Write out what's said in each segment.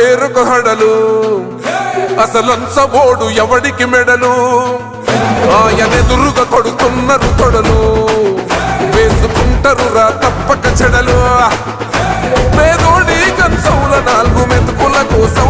పేరుకు హడలు అసలంచబోడు ఎవడికి మెడలు? ఆయనెదురుగా కొడుతున్నారు తొడలు. వేసుకుంటారు రా తప్పక చెడలు. పేదోడి కంచౌల నాలుగు మెతుకుల కోసం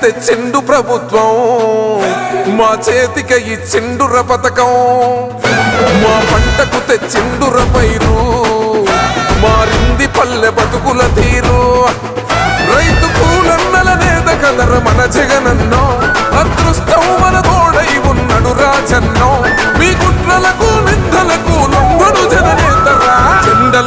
తెచ్చిండు ప్రభుత్వం మా చేతికి ఇచ్చిండుర పథకం. మా పంటకు తెచ్చిండుర పైరు మారింది పల్లె బతుకుల తీరు.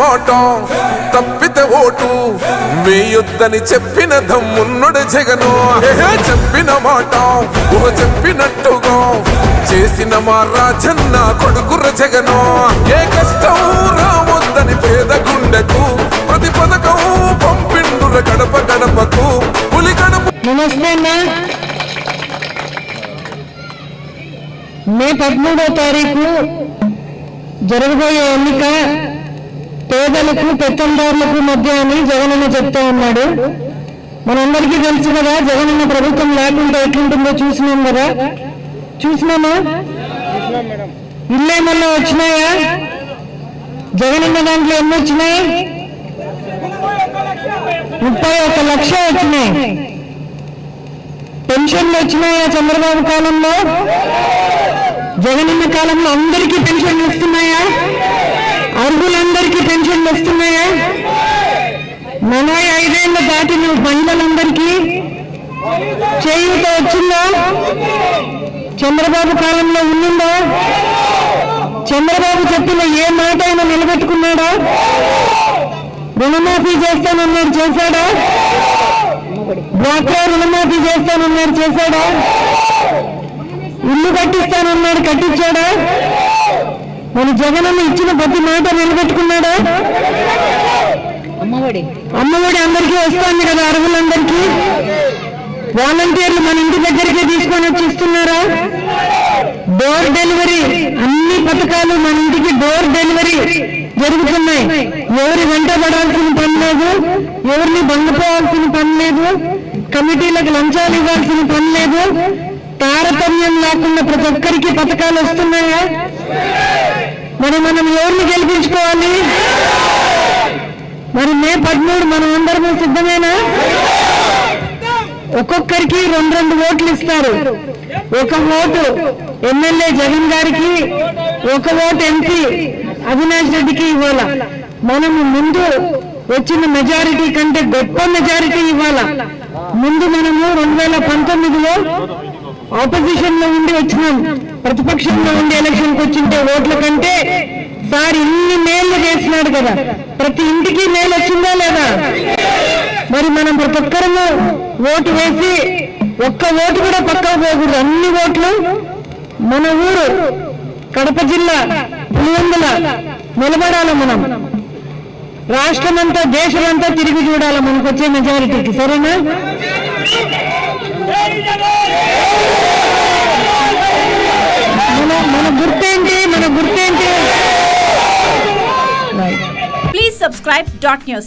మాట తప్పితే ఓటు వేయొద్దని చెప్పిన దమ్మున్నడు జగను. చెప్పిన మాట ఊహ చెప్పినట్టుగా చేసిన మా రాజన్న కొడుకుర జగను. ఏ కష్టం రావద్దని పేద గుండెకు ప్రతి పథకం పంపిండుర గడప గడపకు పులి గడప నమస్తే మే పదమూడో తారీఖు జరగబోయే ఎన్నిక. పేదలకు పెత్తందారులకు మధ్య అని జగనన్న చెప్తా ఉన్నాడు. మనందరికీ తెలుసు కదా జగనన్న ప్రభుత్వం లేకుండా ఎట్లుంటుందో చూసినాం కదా. చూసినామా? ఇల్లేమన్నా వచ్చినాయా? జగనన్న దాంట్లో ఎన్ని వచ్చినాయి? ముప్పై ఒక లక్ష వచ్చినాయి. పెన్షన్లు వచ్చినాయా చంద్రబాబు కాలంలో? జగనన్న కాలంలో అందరికీ పెన్షన్లు వస్తున్నాయా? అర్హులందరికీ పెన్షన్లు వస్తున్నాయా? నలభై ఐదేళ్ళ దాటిన మహిళలందరికీ చేయూత వచ్చిందా? చంద్రబాబు కాలంలో ఉన్నిందా? చంద్రబాబు చెప్పిన ఏ మాట అయినా నిలబెట్టుకున్నాడా? రుణమాఫీ చేస్తానన్నాడు చేశాడా? డ్వాక్రా రుణమాఫీ చేస్తానన్నాడు చేశాడా? ఇల్లు కట్టిస్తానన్నాడు కట్టించాడా? మన జగనన్న ఇచ్చిన ప్రతి మాట నిలబెట్టుకున్నాడా? అమ్మఒడి. అమ్మఒడి అందరికీ వస్తుంది కదా అర్హులందరికీ? వాలంటీర్లు మన ఇంటి దగ్గరికి తీసుకొని వచ్చి ఇస్తున్నారా? డోర్ డెలివరీ అన్ని పథకాలు మన ఇంటికి డోర్ డెలివరీ జరుగుతున్నాయి. ఎవరి వెంట పడాల్సిన పని లేదు ఎవరిని బంగపోవాల్సిన పని లేదు కమిటీలకు లంచాలు ఇవ్వాల్సిన పని లేదు తారతమ్యం లేకుండా ప్రతి ఒక్కరికి పథకాలు వస్తున్నాయా? మరి మనం ఎవరిని గెలిపించుకోవాలి? మరి మే పదమూడు మనం అందరము సిద్ధమేనా? ఒక్కొక్కరికి రెండు రెండు ఓట్లు ఇస్తారు. ఒక ఓటు ఎమ్మెల్యే జగన్ గారికి ఒక ఓటు ఎంపీ అవినాష్ రెడ్డికి ఇవ్వాల? మనము ముందు వచ్చిన మెజారిటీ కంటే గొప్ప మెజారిటీ ఇవ్వాల? ముందు మనము రెండు వేల పంతొమ్మిదిలో ఆపోజిషన్లో ఉండి వచ్చినాం. ప్రతిపక్షంలో ఉండి ఎలక్షన్కి వచ్చింటే ఓట్ల కంటే సార్ ఇన్ని మేళ్ళు చేసినాడు కదా. ప్రతి ఇంటికి మేలు వచ్చిందా లేదా? మరి మనం ప్రతి ఒక్కరము ఓటు వేసి ఒక్క ఓటు కూడా పక్కకు పోకూడదు అన్ని ఓట్లు మన ఊరు కడప జిల్లా పులివెందుల నిలబడాల మనం. రాష్ట్రమంతా దేశమంతా తిరిగి చూడాలి మనకు వచ్చే మెజారిటీకి సరేనా? గుర్తేంటి మన గుర్తేంటి Please subscribe dot news.